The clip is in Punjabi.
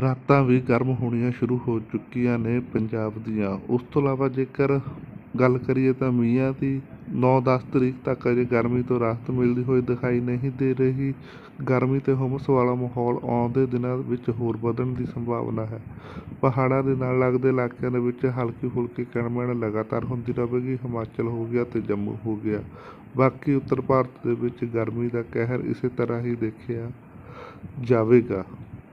ਰਾਤਾਂ ਵੀ ਗਰਮ ਹੋਣੀਆਂ ਸ਼ੁਰੂ ਹੋ ਚੁੱਕੀਆਂ ਨੇ ਪੰਜਾਬ ਦੀਆਂ। ਉਸ ਤੋਂ ਇਲਾਵਾ ਜੇਕਰ ਗੱਲ ਕਰੀਏ ਤਾਂ ਮੀਆਂ ਦੀ ਨੌ ਦਸ ਤਰੀਕ ਤੱਕ ਅਜੇ ਗਰਮੀ ਤੋਂ ਰਾਹਤ ਮਿਲਦੀ ਹੋਈ ਦਿਖਾਈ ਨਹੀਂ ਦੇ ਰਹੀ। ਗਰਮੀ ਅਤੇ ਹੁਮਸ ਵਾਲਾ ਮਾਹੌਲ ਆਉਂਦੇ ਦਿਨਾਂ ਵਿੱਚ ਹੋਰ ਵਧਣ ਦੀ ਸੰਭਾਵਨਾ ਹੈ। ਪਹਾੜਾਂ ਦੇ ਨਾਲ ਲੱਗਦੇ ਇਲਾਕਿਆਂ ਦੇ ਵਿੱਚ ਹਲਕੀ ਫੁਲਕੀ ਕਿਣਮਿਣ ਲਗਾਤਾਰ ਹੁੰਦੀ ਰਹੇਗੀ। ਹਿਮਾਚਲ ਹੋ ਗਿਆ ਅਤੇ ਜੰਮੂ ਹੋ ਗਿਆ। ਬਾਕੀ ਉੱਤਰ ਭਾਰਤ ਦੇ ਵਿੱਚ ਗਰਮੀ ਦਾ ਕਹਿਰ ਇਸੇ ਤਰ੍ਹਾਂ ਹੀ ਦੇਖਿਆ ਜਾਵੇਗਾ।